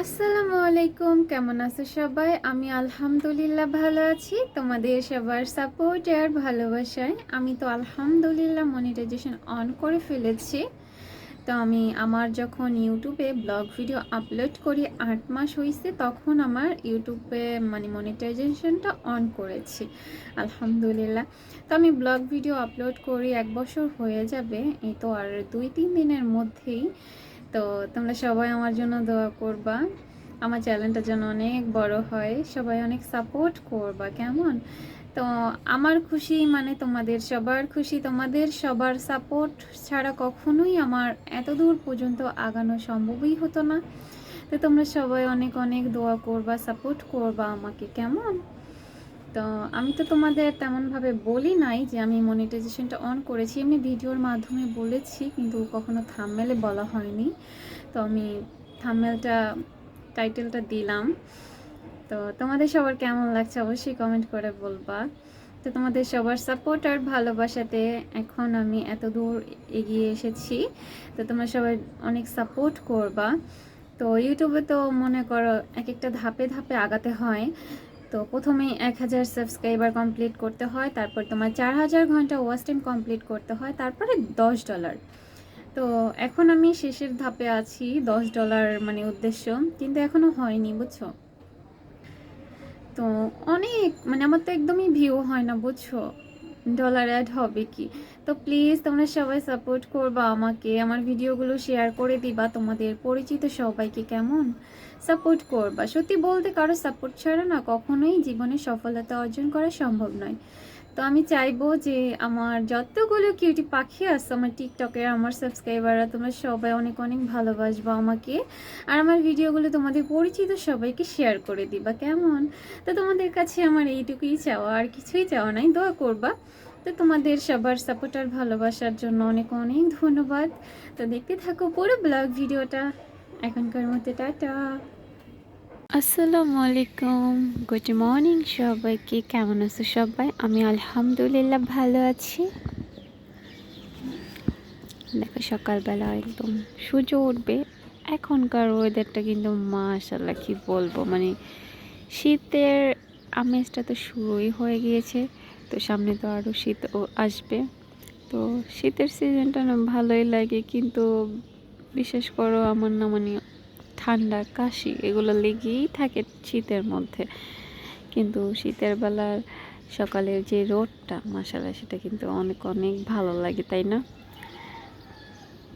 আসসালামু আলাইকুম, কেমন আছো সবাই? আমি আলহামদুলিল্লাহ ভালো আছি। তোমাদের সবার সাপোর্ট আর ভালোবাসায় আমি তো আলহামদুলিল্লাহ মনিটাইজেশন অন করে ফেলেছি। তো আমি আমার যখন ইউটিউবে ব্লগ ভিডিও আপলোড করি আট মাস হয়েছে তখন আমার ইউটিউবে মানে মনিটাইজেশনটা অন করেছি। আলহামদুলিল্লাহ। তো আমি ব্লগ ভিডিও আপলোড করি, এক বছর হয়ে যাবে। এই তো আর দুই তিন দিনের মধ্যেই তো তোমরা সবাই আমার জন্য দোয়া করবা। আমার চ্যানেলটা যেন অনেক বড় হয়, সবাই অনেক সাপোর্ট করবা, কেমন? তো আমার খুশি মানে তোমাদের সবার খুশি, তোমাদের সবার সাপোর্ট ছাড়া কখনোই আমার এত দূর পর্যন্ত আগানো সম্ভবই হতো না। তো তোমরা সবাই অনেক অনেক দোয়া করবা সাপোর্ট করবা আমাকে, কেমন? তো আমি তো তোমাদের তেমনভাবে বলি নাই যে আমি মনিটাইজেশনটা অন করেছি। এমনি ভিডিওর মাধ্যমে বলেছি, কিন্তু কখনো থামমেলে বলা হয়নি। তো আমি থামমেলটা টাইটেলটা দিলাম। তো তোমাদের সবার কেমন লাগছে অবশ্যই কমেন্ট করে বলবা। তো তোমাদের সবার সাপোর্ট আর ভালোবাসাতে এখন আমি এত দূর এগিয়ে এসেছি। তো তোমরা সবাই অনেক সাপোর্ট করবা। তো ইউটিউবে তো মনে করো এক একটা ধাপে ধাপে আগাতে হয়। তো প্রথমে এক হাজার সাবস্ক্রাইবার কমপ্লিট করতে হয়, তারপর তোমার চার হাজার ঘণ্টা ওয়াচ টাইম কমপ্লিট করতে হয়, তারপরে দশ ডলার তো এখন আমি শেষের ধাপে আছি, দশ ডলার মানে উদ্দেশ্য, কিন্তু এখনও হয়নি, বুঝছ? তো অনেক মানে আমার তো একদমই ভিউ হয় না, বুঝছ? ডলার অ্যাড হবে কি? তো প্লিজ তোমরা সবাই সাপোর্ট করবা আমাকে, আমার ভিডিওগুলো শেয়ার করে দিবা তোমাদের পরিচিত সবাইকে কেমন? সাপোর্ট করবা। সত্যি বলতে কারও সাপোর্ট ছাড়া না কখনোই জীবনে সফলতা অর্জন করা সম্ভব নয়। তো আমি চাইব যে আমার যতগুলো কিউটি পাখি আছে, আমার টিকটকে আমার সাবস্ক্রাইবাররা তোমরা সবাই অনেক অনেক ভালোবাসবো আমাকে। আর আমার ভিডিওগুলো তোমাদের পরিচিত সবাইকে শেয়ার করে দিবা, কেমন? তো তোমাদের কাছে আমার এইটুকুই চাওয়া, আর কিছুই চাওয়া নাই, দোয়া করবা। তো তোমাদের সবার সাপোর্ট আর ভালোবাসার জন্য অনেক অনেক ধন্যবাদ। তো দেখতে থাকো পুরো ব্লগ ভিডিওটা। এখনকার মধ্যে টাটা। আসসালামু আলাইকুম। গুড মর্নিং সবাইকে। কেমন আছো সবাই? আমি আলহামদুলিল্লাহ ভালো আছি। দেখো সকালবেলা একদম সূর্য উঠবে। এখনকার ওয়েদারটা কিন্তু মাশাল্লাহ কি বলব? মানে শীতের আমেজটা তো শুরুই হয়ে গিয়েছে। তো সামনে তো আরও শীত আসবে। তো শীতের সিজনটা না ভালোই লাগে, কিন্তু বিশেষ করো আমার না মানে ঠান্ডা, কাশি, এগুলো লেগেই থাকে শীতের মধ্যে। কিন্তু শীতের বেলার সকালের যে রোদটা মশালা সেটা কিন্তু অনেক অনেক ভালো লাগে, তাই না?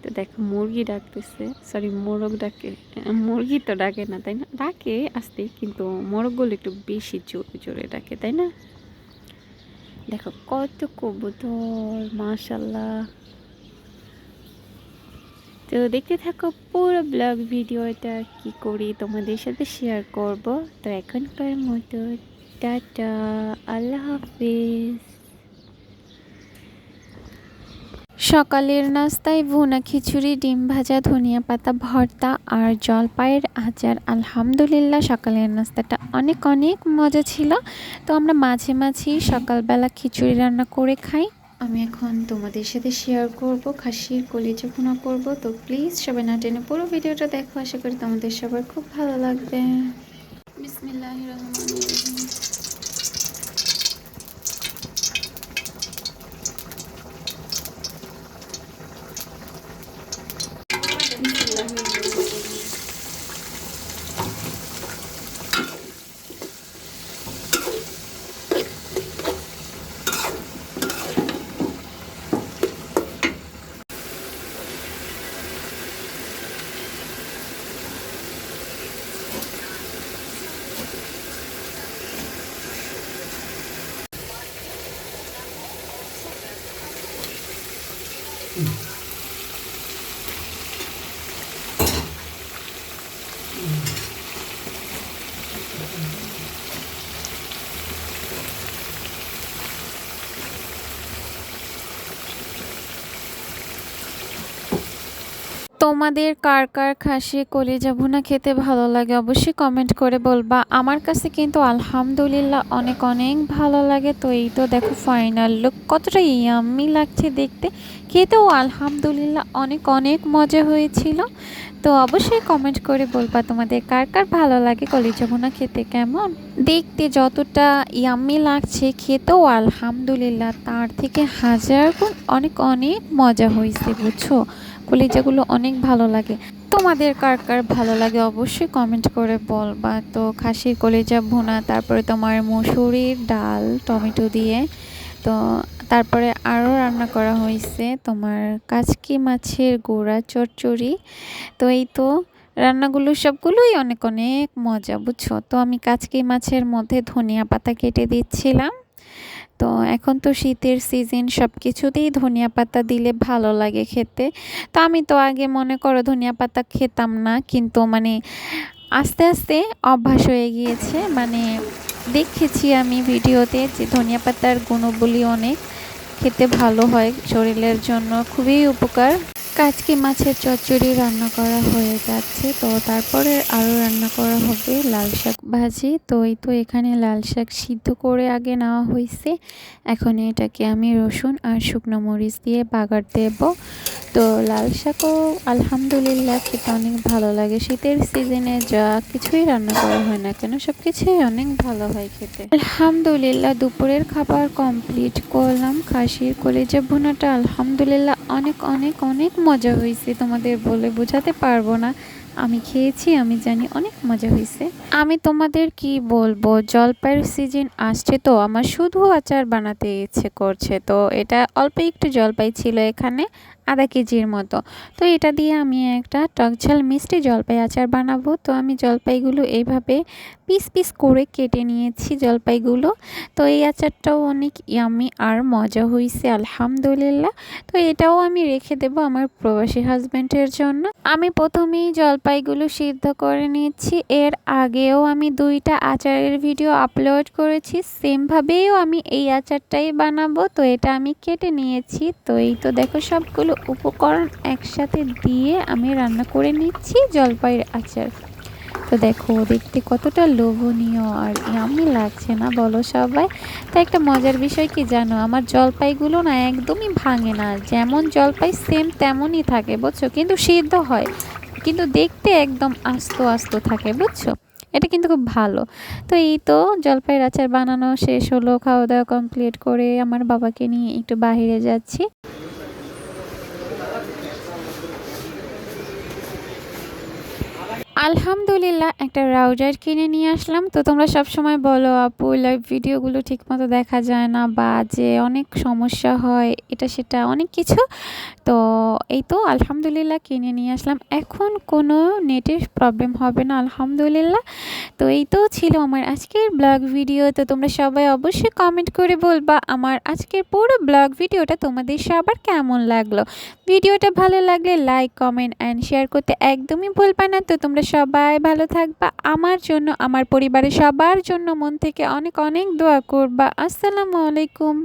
তো দেখো, মুরগি ডাকতেছে। সরি মোরগ ডাকে, মুরগি তো ডাকে না, তাই না? ডাকে আসতে কিন্তু মোরগগুলো একটু বেশি জোরে জোরে ডাকে, তাই না? দেখো, কত কবুতর মাশাল্লাহ তো দেখতে থাকো পুরো ব্লগ ভিডিওটা কি করি তোমাদের সাথে শেয়ার করব। তো এখনকার মতো, টাটা, আল্লাহ হাফিজ। সকালের নাস্তায় ভুনা খিচুড়ি, ডিম ভাজা, ধনিয়া পাতা, ভর্তা আর জলপাইয়ের আচার। আলহামদুলিল্লাহ, সকালের নাস্তাটা অনেক অনেক মজা ছিল। তো আমরা মাঝে মাঝেই সকালবেলা খিচুড়ি রান্না করে খাই। আমি এখন তোমাদের সাথে শেয়ার করব, খাসির কলিজা ভুনা করব। তো প্লিজ সবাই না টেনে পুরো ভিডিওটা দেখো। আশা করি তোমাদের সবার খুব ভালো লাগবে। বিসমিল্লাহ রহমান তোমাদের কার কার খাসি কলিজা ভুনা খেতে ভালো লাগে অবশ্যই কমেন্ট করে বলবা। আমার কাছে কিন্তু আলহামদুলিল্লাহ অনেক অনেক ভালো লাগে। তো এই তো দেখো ফাইনাল লুক কতটা ইয়াম্মি লাগছে দেখতে। খেতেও আলহামদুলিল্লাহ অনেক অনেক মজা হয়েছিল। তো অবশ্যই কমেন্ট করে বলবা তোমাদের কার কার ভালো লাগে কলিজা ভুনা খেতে কেমন? দেখতে যতটা ইয়াম্মি লাগছে খেতেও আলহামদুলিল্লাহ তার থেকে হাজার গুণ অনেক অনেক মজা হয়েছে, বুঝছ? কলিজাগুলো অনেক ভালো লাগে। তোমাদের কার কার ভালো লাগে অবশ্যই কমেন্ট করে বলবা। তো খাসির কলিজা ভুনা, তারপরে তোমার মুসুরির ডাল, টমেটো দিয়ে। তো তারপরে আরও রান্না করা হয়েছে তোমার কাচকি মাছের গোড়া চচ্চড়ি। তো এই তো রান্নাগুলো সবগুলোই অনেক অনেক মজা, বুঝছ? তো আমি কাচকি মাছের মধ্যে ধনিয়া পাতা কেটে দিচ্ছিলাম। তো এখন তো শীতের সিজন সব কিছুতেই ধনিয়া পাতা দিলে ভালো লাগে খেতে। তো আমি তো আগে মনে করো ধনিয়া পাতা খেতাম না, কিন্তু মানে আস্তে আস্তে অভ্যাস হয়ে গিয়েছে। মানে দেখেছি আমি ভিডিওতে যে ধনিয়া পাতার গুণগুলি অনেক, খেতে ভালো হয়, শরীরের জন্য খুবই উপকার। কাচকি মাছের চচ্চড়ি রান্না করা হয়ে যাচ্ছে। তো তারপরে আরও রান্না করা হবে লাল শাক ভাজি। তো এই তো এখানে লাল শাক সিদ্ধ করে আগে নেওয়া হয়েছে। এখন এটাকে আমি রসুন আর শুকনো মরিচ দিয়ে বাগার দেব। তো লাল শাকও আলহামদুলিল্লাহ খেতে অনেক ভালো লাগে। শীতের সিজনে যা কিছুই রান্না করা হয় না কেন সব কিছুই অনেক ভালো হয় খেতে। আলহামদুলিল্লাহ দুপুরের খাবার কমপ্লিট করলাম। খাসির কলেজে ভুনাটা আলহামদুলিল্লাহ অনেক অনেক অনেক মজা হয়েছে তোমাদের বলে বোঝাতে পারব না। আমি খেয়েছি, আমি জানি অনেক মজা হয়েছে। আমি তোমাদের কি বলব জলপাইয়ের সিজন আসছে তো, আমার শুধু আচার বানাতে ইচ্ছে করছে তো, এটা অল্প একটু জলপাই ছিল এখানে, আধা কেজির মতো। তো এটা দিয়ে আমি একটা টকঝাল মিষ্টি জলপাই আচার বানাবো। তো আমি জলপাইগুলো এইভাবে পিস পিস করে কেটে নিয়েছি জলপাইগুলো। তো এই আচারটাও অনেক ইয়ামি আর মজা হয়েছে, আলহামদুলিল্লাহ। তো এটাও আমি রেখে দেব আমার প্রবাসী হাজব্যান্ডের জন্য। আমি প্রথমেই জলপাইগুলো সিদ্ধ করে নিয়েছি। এর আগেও আমি দুইটা আচারের ভিডিও আপলোড করেছি। সেমভাবেও আমি এই আচারটাই বানাবো। তো এটা আমি কেটে নিয়েছি। তো এই তো দেখো সবগুলো উপকরণ একসাথে দিয়ে আমি রান্না করে নিচ্ছি জলপাইয়ের আচার। তো দেখো দেখতে কতটা লোভনীয় আর ইয়ামি লাগছে না বলো সবাই? তো একটা মজার বিষয় কি জানো? আমার জলপাইগুলো না একদমই ভাঙে না। যেমন জলপাই সেম তেমনই থাকে, বুঝছ? কিন্তু সিদ্ধ হয়। কিন্তু দেখতে একদম আস্ত আস্ত থাকে, বুঝছ? এটা কিন্তু খুব ভালো। তো এই তো জলপাইয়ের আচার বানানো শেষ হলো খাওয়া দাওয়া কমপ্লিট করে আমার বাবাকে নিয়ে একটু বাহিরে যাচ্ছি। আলহামদুলিল্লাহ, একটা রাউজার কিনে নিয়ে আসলাম। তো তোমরা সব সময় বলো, আপু লাইভ ভিডিওগুলো ঠিকমতো দেখা যায় না বা যে অনেক সমস্যা হয়, এটা সেটা অনেক কিছু। তো এই তো আলহামদুলিল্লাহ কিনে নিয়ে আসলাম। এখন কোনো নেটের প্রবলেম হবে না, আলহামদুলিল্লাহ। তো এই তো ছিল আমার আজকের ব্লগ ভিডিও তো তোমরা সবাই অবশ্যই কমেন্ট করে বলবা আমার আজকের পুরো ব্লগ ভিডিওটা তোমাদের সবার কেমন লাগল। ভিডিওটা ভালো লাগলে লাইক কমেন্ট অ্যান্ড শেয়ার করতে একদমই ভুলবা না। তো তোমরা সবাই ভালো থাকবা। আমার জন্য, আমার পরিবারের সবার জন্য মন থেকে অনেক অনেক দোয়া করবা। আসসালামু আলাইকুম।